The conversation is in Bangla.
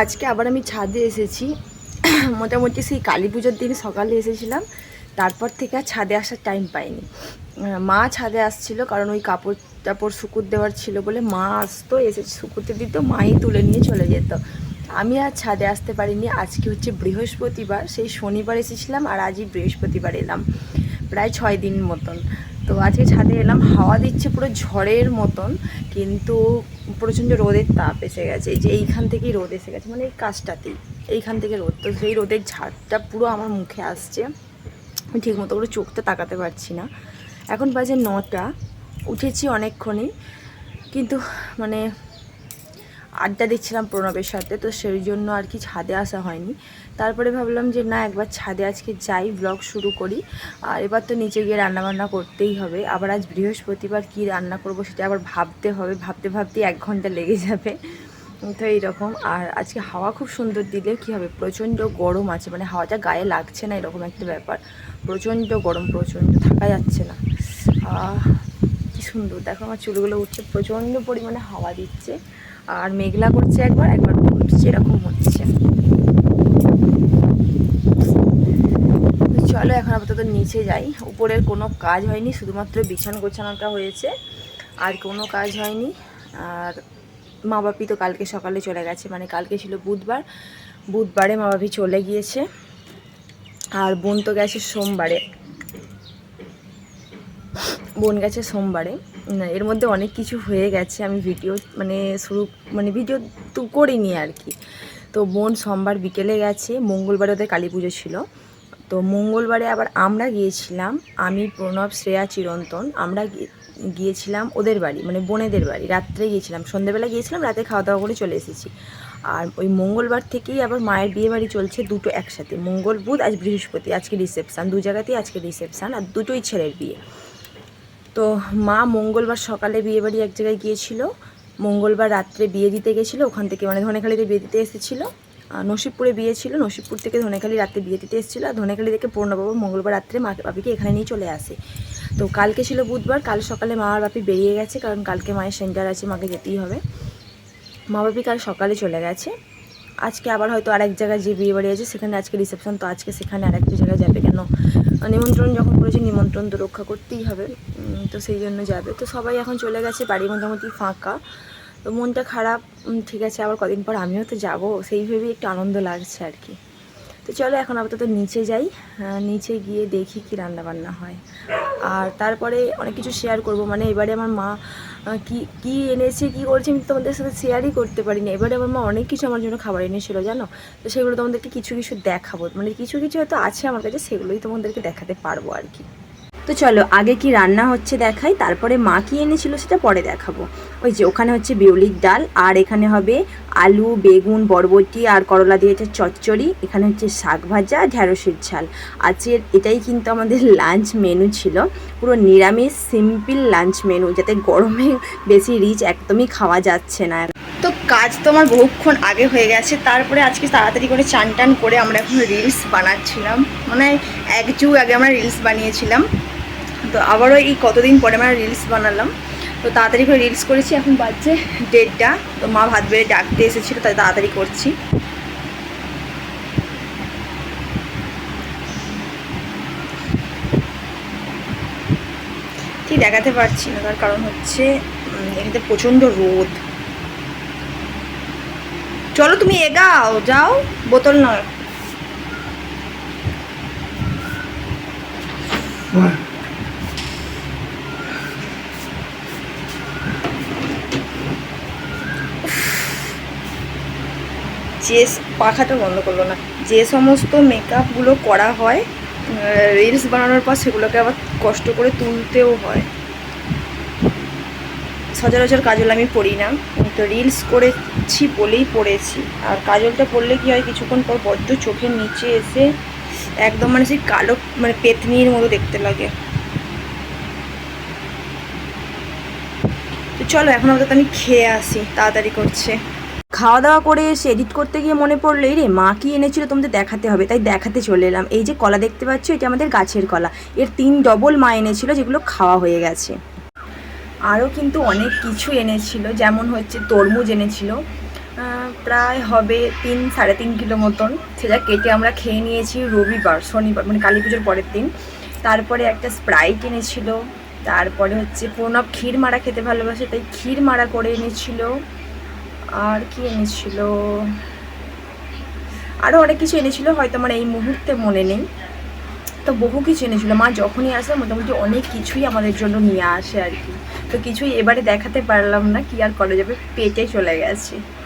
আজকে আবার আমি ছাদে এসেছি। মোটামুটি সেই কালী পুজোর দিন সকালে এসেছিলাম। তারপর থেকে আর ছাদে আসার টাইম পাইনি। মা ছাদে আসছিল কারণ ওই কাপড় টাপড় শুকুর দেওয়ার ছিল বলে মা আসতো এসে শুকুতে দিত মাই তুলে নিয়ে চলে যেত। আমি আর ছাদে আসতে পারিনি। আজকে হচ্ছে বৃহস্পতিবার, সেই শনিবার এসেছিলাম আর আজই বৃহস্পতিবার এলাম। প্রায় ছয় দিন মতন। তো আজকে ছাদে এলাম। হাওয়া দিচ্ছে পুরো ঝড়ের মতন, কিন্তু প্রচণ্ড রোদের তাপ এসে গেছে যে এইখান থেকেই রোদ এসে গেছে মানে এই কাজটাতেই, এইখান থেকে রোদ, তো সেই রোদের ঝাড়টা পুরো আমার মুখে আসছে, আমি ঠিক মতো করে চোখটা তাকাতে পারছি না। এখন বাজে নটা, উঠেছি অনেকক্ষণই, কিন্তু মানে আড্ডা দিচ্ছিলাম প্রণবের সাথে, তো সেই জন্য আর কি ছাদে আসা হয়নি। তারপরে ভাবলাম যে না, একবার ছাদে আজকে যাই ব্লগ শুরু করি। আর এবার তো নিচে গিয়ে রান্নাবান্না করতেই হবে। আবার আজ বৃহস্পতিবার কি রান্না করব সেটা আবার ভাবতে হবে। ভাবতে ভাবতে এক ঘণ্টা লেগে যাবে। তো এইরকম। আর আজকে হাওয়া খুব সুন্দর দিলে কি হবে? প্রচণ্ড গরম আছে। মানে হাওয়াটা গায়ে লাগছে না, এরকম একটা ব্যাপার। প্রচণ্ড গরম, প্রচণ্ড থাকা যাচ্ছে না। কি সুন্দর। দেখো আমার চুলগুলো উঠছে। প্রচণ্ড পরিমাণে হাওয়া দিচ্ছে। আর মেঘলা করছে একবার একবার এরকম হচ্ছে। চলো এখন আপাতত নিচে যাই। উপরের কোনো কাজ হয়নি, শুধুমাত্র বিছান গোছানোটা হয়েছে। আর কোনো কাজ হয়নি। আর মা বাপি তো কালকে সকালে চলে গেছে মানে কালকে ছিল বুধবার। বুধবারে মা বাপি চলে গিয়েছে। আর বোন তো গেছে সোমবারে। বোন গেছে সোমবারে। এর মধ্যে অনেক কিছু হয়ে গেছে, আমি ভিডিও মানে শুরু মানে ভিডিও তো করিনি আর কি। তো বোন সোমবার বিকেলে গেছে, মঙ্গলবারে ওদের কালী পুজো ছিল। তো মঙ্গলবারে আবার আমরা গিয়েছিলাম, আমি, প্রণব, শ্রেয়া, চিরন্তন, আমরা গিয়ে- গিয়েছিলাম ওদের বাড়ি মানে বোনেদের বাড়ি। রাত্রে গিয়েছিলাম, সন্ধ্যেবেলা গিয়েছিলাম, রাতে খাওয়া দাওয়া করে চলে এসেছি। আর ওই মঙ্গলবার থেকেই আবার মায়ের বিয়ে বাড়ি চলছে দুটো একসাথে, মঙ্গল, বুধ, আজ বৃহস্পতি, আজকে রিসেপশান দু জায়গাতেই আজকে রিসেপশান আর দুটোই ছেলের বিয়ে। তো মা মঙ্গলবার সকালে বিয়ে বাড়ি এক জায়গায় গিয়েছিল। মঙ্গলবার রাত্রে বিয়ে দিতে গেছিল, ওখান থেকে মানে ধনেখালিতে বিয়ে দিতে এসেছিল। নসিবপুরে বিয়ে ছিল, নসিবপুর থেকে ধনেখালি রাত্রে বিয়ে দিতে এসেছিল। আর ধনেখালি থেকে পূর্ণবাবু মঙ্গলবার রাত্রে মা বাপিকে এখানে নিয়ে চলে আসে। তো কালকে ছিল বুধবার, কাল সকালে মা আর বাপি বেরিয়ে গেছে, কারণ কালকে মায়ের সেন্টার আছে, মাকে যেতেই হবে। মা বাপি কাল সকালে চলে গেছে। আজকে আবার হয়তো আরেক জায়গায় যে বিয়ে বাড়ি আছে, সেখানে আজকে রিসেপশন তো আজকে সেখানে আরেকটা জায়গায় যাবে কেন? নিমন্ত্রণ যখন করেছে, নিমন্ত্রণ তো রক্ষা করতেই হবে তো সেই জন্য যাবে। তো সবাই এখন চলে গেছে, বাড়ি মোটামুটি ফাঁকা। তো মনটা খারাপ ঠিক আছে, আবার কদিন পর আমিও তো যাব, সেই ভেবেই একটু আনন্দ লাগছে আর কি। তো চলো এখন আপাতত নিচে যাই নিচে গিয়ে দেখি কি রান্না বান্না হয়। আর তারপরে অনেক কিছু শেয়ার করব। মানে এবারে আমার মা কি কি এনেছে, কি করেছে আমি তোমাদের সাথে শেয়ারই করতে পারিনি। এবারে আমার মা অনেক কিছু আমার জন্য খাবার এনেছিল, জানো? তো সেগুলো তোমাদেরকে কিছু কিছু দেখাবো। মানে কিছু কিছু হয়তো আছে আমার কাছে, সেগুলোই তোমাদেরকে দেখাতে পারব আর কি। তো চলো, আগে কি রান্না হচ্ছে দেখাই, তারপরে মা কি এনেছিল সেটা পরে দেখাবো। ওই যে ওখানে হচ্ছে বিউলির ডাল, আর এখানে হবে আলু, বেগুন, বরবটি, আর করলা দিয়ে হচ্ছে চচ্চড়ি, এখানে হচ্ছে শাক ভাজা, ঢ্যাঁড়সের ঝাল। আজকের এটাই কিন্তু আমাদের লাঞ্চ মেনু ছিল। পুরো নিরামিষ সিম্পল লাঞ্চ মেনু যাতে গরমে বেশি রিচ একদমই খাওয়া যাচ্ছে না। তো কাজ তো আমার বহুক্ষণ আগে হয়ে গেছে, তারপরে আজকে তাড়াতাড়ি করে চান টান করে আমরা এখন রিলস বানাচ্ছিলাম। মানে এক যুগ আগে আমরা রিলস বানিয়েছিলাম। তো আবারও এই কতদিন পরে আমরা রিলস বানালাম। তো তাড়াতাড়ি করে রিলস করেছি, এখন বাজছে দেড়টা। তো মা ভাত বেড়ে ডাকতে এসেছিল, তাই তাড়াতাড়ি করছি। ঠিক দেখাতে পারছি না, তার কারণ হচ্ছে এখানে প্রচণ্ড রোদ। চলো তুমি এগাও, যাও, বোতল নয় যে পাখাটা বন্ধ করল না। যে সমস্ত মেকআপগুলো করা হয় রিলস বানানোর পর সেগুলোকে আবার কষ্ট করে তুলতেও হয়। সচরাচর কাজল আমি পড়ি না। তো রিলস করেছি বলেই পড়েছি। আর কাজলটা পরলে কি হয়, কিছুক্ষণ পর বড্ড চোখের নিচে এসে একদম মানে সেই কালো মানে পেতনির মতো দেখতে লাগে। তো চলো, এখন অন্তত আমি খেয়ে আসি। তাড়াতাড়ি করছে। খাওয়া দাওয়া করে এসে এডিট করতে গিয়ে মনে পড়ল রে, মা কি এনেছিল তোমাদের দেখাতে হবে। তাই দেখাতে চলে এলাম। এই যে কলা দেখতে পাচ্ছ, এটা আমাদের গাছের কলা। এর তিন ডবল মা এনেছিল, যেগুলো খাওয়া হয়ে গেছে। আরও কিন্তু অনেক কিছু এনেছিল, যেমন হচ্ছে তরমুজ এনেছিল। প্রায় হবে তিন, সাড়ে তিন কিলো মতন। সেটা কেটে আমরা খেয়ে নিয়েছি রবিবার, শনিবার মানে কালী পুজোর পরের দিন। তারপরে একটা স্প্রাইট এনেছিল। তারপরে হচ্ছে প্রণব ক্ষীর মারা খেতে ভালোবাসে, তাই ক্ষীর মারা করে এনেছিল। আর কি এনেছিল? আরও অনেক কিছু এনেছিল, হয়তো আমার এই মুহূর্তে মনে নেই। তো বহু কিছু এনেছিল। মা যখনই আসে, মোটামুটি অনেক কিছুই আমাদের জন্য নিয়ে আসে আর কি। তো কিছুই এবারে দেখাতে পারলাম না কি আর করা যাবে। পেটে চলে গেছে।